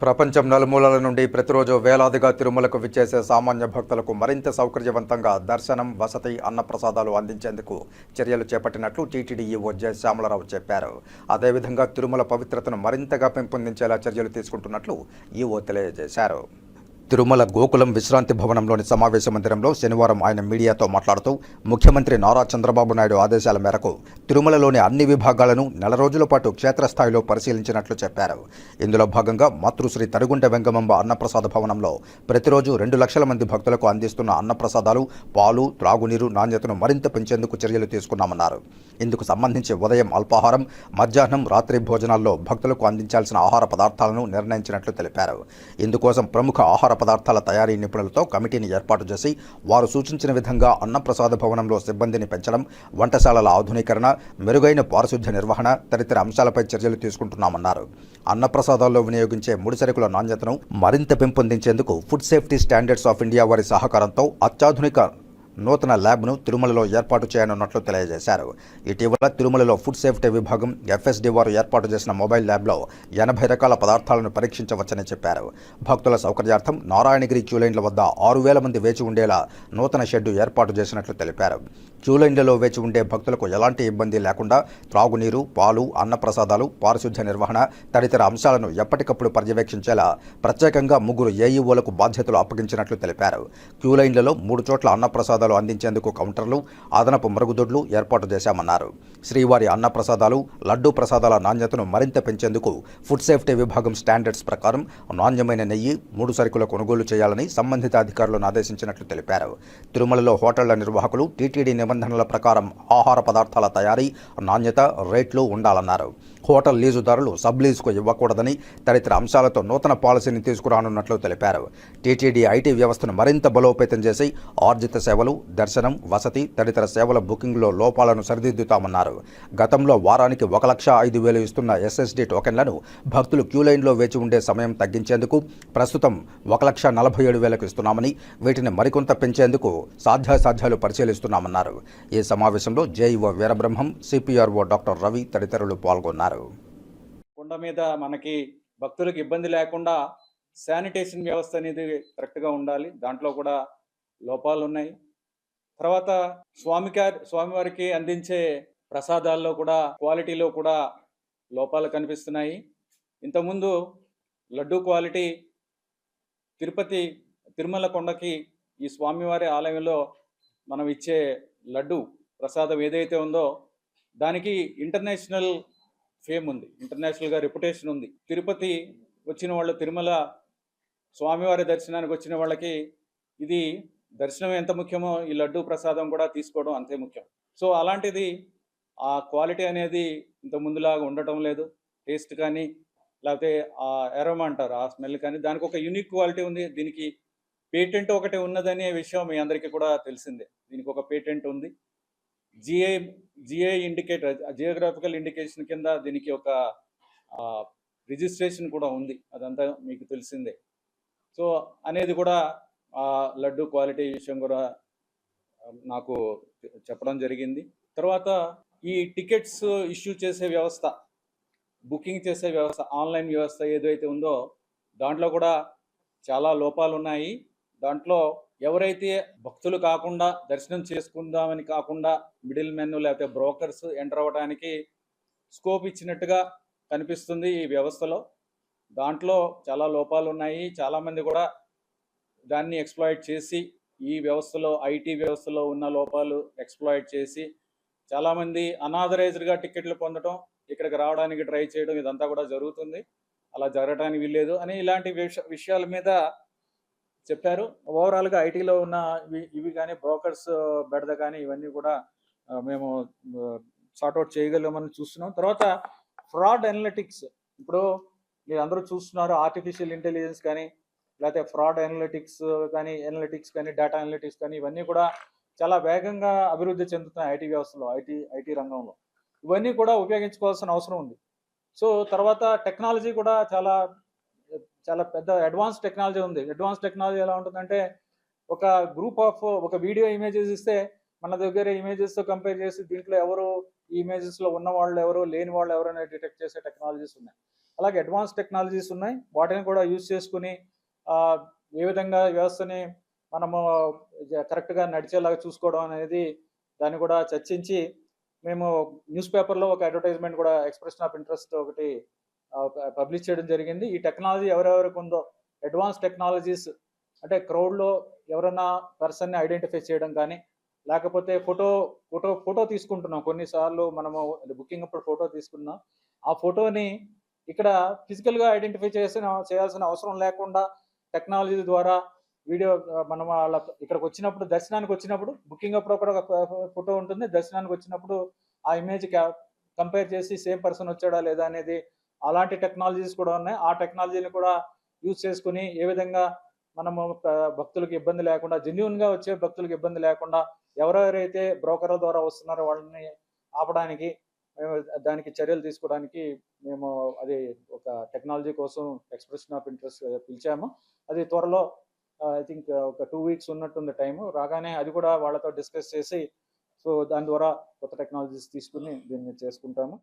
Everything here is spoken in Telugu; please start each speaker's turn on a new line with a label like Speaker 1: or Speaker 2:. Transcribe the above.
Speaker 1: ప్రపంచం నలుమూలల నుండి ప్రతిరోజు వేలాదిగా తిరుమలకు విచ్చేసే సామాన్య భక్తులకు మరింత సౌకర్యవంతంగా దర్శనం వసతి అన్నప్రసాదాలు అందించేందుకు చర్యలు చేపట్టినట్లు టీటీడీ ఈవో జె. శ్యామలరావు చెప్పారు. అదేవిధంగా తిరుమల పవిత్రతను మరింతగా పెంపొందించేలా చర్యలు తీసుకుంటున్నట్లు ఈవో తెలియజేశారు. తిరుమల గోకులం విశ్రాంతి భవనంలోని సమావేశ మందిరంలో శనివారం ఆయన మీడియాతో మాట్లాడుతూ ముఖ్యమంత్రి నారా చంద్రబాబు నాయుడు ఆదేశాల మేరకు తిరుమలలోని అన్ని విభాగాలను నెల రోజుల పాటు క్షేత్రస్థాయిలో పరిశీలించినట్లు చెప్పారు. ఇందులో భాగంగా మాతృశ్రీ తరుగుంట వెంగమంబ అన్నప్రసాద భవనంలో ప్రతిరోజు రెండు లక్షల మంది భక్తులకు అందిస్తున్న అన్నప్రసాదాలు పాలు త్రాగునీరు నాణ్యతను మరింత పెంచేందుకు చర్యలు తీసుకున్నామన్నారు. ఇందుకు సంబంధించి ఉదయం అల్పాహారం మధ్యాహ్నం రాత్రి భోజనాల్లో భక్తులకు అందించాల్సిన ఆహార పదార్థాలను నిర్ణయించినట్లు తెలిపారు. ఇందుకోసం ప్రముఖ ఆహార పదార్థాల తయారీ నిపుణులతో కమిటీని ఏర్పాటు చేసి వారు సూచించిన విధంగా అన్నప్రసాద భవనంలో సిబ్బందిని పెంచడం వంటశాలల ఆధునీకరణ మెరుగైన పారిశుద్ధ్య నిర్వహణ తదితర అంశాలపై చర్యలు తీసుకుంటున్నామన్నారు. అన్నప్రసాదాల్లో వినియోగించే ముడిసరుకుల నాణ్యతను మరింత పెంపొందించేందుకు food safety standards of India వారి సహకారంతో అత్యాధునిక నూతన ల్యాబ్ను తిరుమలలో ఏర్పాటు చేయనున్నట్లు తెలియజేశారు. ఇటీవల తిరుమలలో ఫుడ్ సేఫ్టీ విభాగం ఎఫ్ఎస్డి వారు ఏర్పాటు చేసిన మొబైల్ ల్యాబ్లో ఎనభై రకాల పదార్థాలను పరీక్షించవచ్చని చెప్పారు. భక్తుల సౌకర్యార్థం నారాయణగిరి క్యూలైన్ల వద్ద ఆరు వేల మంది వేచి ఉండేలా నూతన షెడ్డు ఏర్పాటు చేసినట్లు తెలిపారు. క్యూలైన్లలో వేచి ఉండే భక్తులకు ఎలాంటి ఇబ్బంది లేకుండా త్రాగునీరు పాలు అన్నప్రసాదాలు పారిశుద్ధ్య నిర్వహణ తదితర అంశాలను ఎప్పటికప్పుడు పర్యవేక్షించేలా ప్రత్యేకంగా ముగ్గురు ఏఈఓలకు బాధ్యతలు అప్పగించినట్లు తెలిపారు. క్యూలైన్లలో మూడు చోట్ల అన్నప్రసాదాలు అందించేందుకు కౌంటర్లు అదనపు మరుగుదొడ్లు ఏర్పాటు చేశామన్నారు. శ్రీవారి అన్నప్రసాదాలు లడ్డూ ప్రసాదాల నాణ్యతను మరింత పెంచేందుకు ఫుడ్ సేఫ్టీ విభాగం స్టాండర్డ్స్ ప్రకారం నాణ్యమైన నెయ్యి మూడు సరుకుల కొనుగోలు చేయాలని సంబంధిత అధికారులను ఆదేశించినట్లు తెలిపారు. తిరుమలలో హోటళ్ళ నిర్వాహకులు టీటీడీ నిబంధనల ప్రకారం ఆహార పదార్థాల తయారీ నాణ్యత రేట్లు ఉండాలన్నారు. హోటల్ లీజుదారులు సబ్ లీజుకు ఇవ్వకూడదని తదితర అంశాలతో నూతన పాలసీని తీసుకురానున్నట్లు తెలిపారు. టీటీడీ ఐటీ వ్యవస్థను మరింత బలోపేతం చేసి ఆర్జిత సేవలు దర్శనం వసతి తదితర సేవల బుకింగ్లో లోపాలను సరిదిద్దుతామన్నారు. గతంలో వారానికి ఒక లక్ష ఐదు వేలు ఇస్తున్న ఎస్ఎస్డి టోకెన్లను భక్తులు క్యూలైన్లో వేచి ఉండే సమయం తగ్గించేందుకు ప్రస్తుతం ఒక లక్ష నలభై ఏడు వేలకు ఇస్తున్నామని వీటిని మరికొంత పెంచేందుకు సాధ్యాసాధ్యాలు పరిశీలిస్తున్నామన్నారు. ఈ సమావేశంలో JEO Veerabrahmam CPRO doctor Ravi తదితరులు పాల్గొన్నారు.
Speaker 2: కొండ మీద మనకి భక్తులకు ఇబ్బంది లేకుండా శానిటేషన్ వ్యవస్థ అనేది కరెక్ట్గా ఉండాలి. దాంట్లో కూడా లోపాలు ఉన్నాయి. తర్వాత స్వామికారి స్వామివారికి అందించే ప్రసాదాల్లో కూడా క్వాలిటీలో కూడా లోపాలు కనిపిస్తున్నాయి. ఇంతకుముందు లడ్డు క్వాలిటీ తిరుపతి తిరుమల కొండకి ఈ స్వామివారి ఆలయంలో మనం ఇచ్చే లడ్డు ప్రసాదం ఏదైతే ఉందో దానికి ఇంటర్నేషనల్ ఫేమ్ ఉంది. ఇంటర్నేషనల్గా రెప్యుటేషన్ ఉంది. తిరుపతి వచ్చిన వాళ్ళు తిరుమల స్వామివారి దర్శనానికి వచ్చిన వాళ్ళకి ఇది దర్శనం ఎంత ముఖ్యమో ఈ లడ్డు ప్రసాదం కూడా తీసుకోవడం అంతే ముఖ్యం. సో అలాంటిది ఆ క్వాలిటీ అనేది ఇంత ముందులాగా ఉండటం లేదు. టేస్ట్ కానీ లేకపోతే ఆ ఎరమ అంటారు ఆ స్మెల్ కానీ దానికి ఒక యూనిక్ క్వాలిటీ ఉంది. దీనికి పేటెంట్ ఒకటి ఉన్నదనే విషయం మీ అందరికీ కూడా తెలిసిందే. దీనికి ఒక పేటెంట్ ఉంది. GI GI indicator geographical indication కింద దీనికి ఒక రిజిస్ట్రేషన్ కూడా ఉంది. అదంతా మీకు తెలిసిందే. సో అనేది కూడా ఆ లడ్డు క్వాలిటీ విషయం కూడా నాకు చెప్పడం జరిగింది. తర్వాత ఈ టికెట్స్ ఇష్యూ చేసే వ్యవస్థ బుకింగ్ చేసే వ్యవస్థ ఆన్లైన్ వ్యవస్థ ఏదైతే ఉందో దాంట్లో కూడా చాలా లోపాలు ఉన్నాయి దాంట్లో ఎవరైతే భక్తులు కాకుండా దర్శనం చేసుకుందామని కాకుండా మిడిల్ మెన్ లేకపోతే బ్రోకర్స్ ఎంటర్ అవ్వడానికి స్కోప్ ఇచ్చినట్టుగా కనిపిస్తుంది ఈ వ్యవస్థలో. దాంట్లో చాలా లోపాలు ఉన్నాయి. చాలామంది కూడా దాన్ని ఎక్స్ప్లాయిట్ చేసి ఈ వ్యవస్థలో ఐటీ వ్యవస్థలో ఉన్న లోపాలు ఎక్స్ప్లాయిట్ చేసి చాలామంది అనాథరైజ్డ్గా టికెట్లు పొందడం ఇక్కడికి రావడానికి ట్రై చేయడం ఇదంతా కూడా జరుగుతుంది. అలా జరగడానికి వీల్లేదు అని ఇలాంటి విష విషయాల మీద చెప్పారు. ఓవరాల్గా ఐటీలో ఉన్న ఇవి కానీ బ్రోకర్స్ బెడద కానీ ఇవన్నీ కూడా మేము సార్ట్అవుట్ చేయగలమని చూస్తున్నాం. తర్వాత ఫ్రాడ్ అనలిటిక్స్. ఇప్పుడు మీరు అందరూ చూస్తున్నారు ఆర్టిఫిషియల్ ఇంటెలిజెన్స్ కానీ లేకపోతే ఫ్రాడ్ అనలిటిక్స్ కానీ అనలిటిక్స్ కానీ డేటా అనలిటిక్స్ కానీ ఇవన్నీ కూడా చాలా వేగంగా అభివృద్ధి చెందుతున్నాయి ఐటీ వ్యవస్థలో ఐటీ ఐటీ రంగంలో. ఇవన్నీ కూడా ఉపయోగించుకోవాల్సిన అవసరం ఉంది. సో తర్వాత టెక్నాలజీ కూడా చాలా చాలా పెద్ద అడ్వాన్స్ టెక్నాలజీ ఉంది. అడ్వాన్స్ టెక్నాలజీ ఎలా ఉంటుందంటే ఒక గ్రూప్ ఆఫ్ ఒక వీడియో ఇమేజెస్ ఇస్తే మన దగ్గర ఇమేజెస్తో కంపేర్ చేసి దీంట్లో ఎవరు ఈ ఇమేజెస్లో ఉన్న వాళ్ళు ఎవరు లేని వాళ్ళు ఎవరు అనేది డిటెక్ట్ చేసే టెక్నాలజీస్ ఉన్నాయి. అలాగే అడ్వాన్స్ టెక్నాలజీస్ ఉన్నాయి. వాటిని కూడా యూజ్ చేసుకుని ఏ విధంగా వ్యవస్థని మనము కరెక్ట్గా నడిచేలాగా చూసుకోవడం అనేది దాన్ని కూడా చర్చించి మేము న్యూస్ పేపర్లో ఒక అడ్వర్టైజ్మెంట్ కూడా ఎక్స్ప్రెషన్ ఆఫ్ ఇంట్రెస్ట్ ఒకటి పబ్లిష్ చేయడం జరిగింది. ఈ టెక్నాలజీ ఎవరెవరికి ఉందో అడ్వాన్స్ టెక్నాలజీస్ అంటే క్రౌడ్లో ఎవరైనా పర్సన్ని ఐడెంటిఫై చేయడం కానీ లేకపోతే ఫోటో ఫోటో ఫోటో తీసుకుంటున్నాం. కొన్నిసార్లు మనము బుకింగ్ అప్పుడు ఫోటో తీసుకున్నాం ఆ ఫోటోని ఇక్కడ ఫిజికల్గా ఐడెంటిఫై చేసిన చేయాల్సిన అవసరం లేకుండా టెక్నాలజీ ద్వారా వీడియో మనం వాళ్ళ ఇక్కడికి వచ్చినప్పుడు దర్శనానికి వచ్చినప్పుడు బుకింగ్ అప్పుడు ఒక ఫోటో ఉంటుంది. దర్శనానికి వచ్చినప్పుడు ఆ ఇమేజ్ కంపేర్ చేసి సేమ్ పర్సన్ వచ్చాడా లేదా అనేది అలాంటి టెక్నాలజీస్ కూడా ఉన్నాయి. ఆ టెక్నాలజీని కూడా యూజ్ చేసుకుని ఏ విధంగా మనము భక్తులకు ఇబ్బంది లేకుండా జెన్యున్గా వచ్చే భక్తులకు ఇబ్బంది లేకుండా ఎవరెవరైతే బ్రోకర్ల ద్వారా వస్తున్నారో వాళ్ళని ఆపడానికి మేము దానికి చర్యలు తీసుకోవడానికి మేము అది ఒక టెక్నాలజీ కోసం ఎక్స్ప్రెషన్ ఆఫ్ ఇంట్రెస్ట్ పిలిచాము. అది త్వరలో ఐ థింక్ ఒక టూ వీక్స్ ఉన్నట్టుంది టైము రాగానే అది కూడా వాళ్ళతో డిస్కస్ చేసి సో దాని ద్వారా కొత్త టెక్నాలజీస్ తీసుకుని దీన్ని చేసుకుంటాము.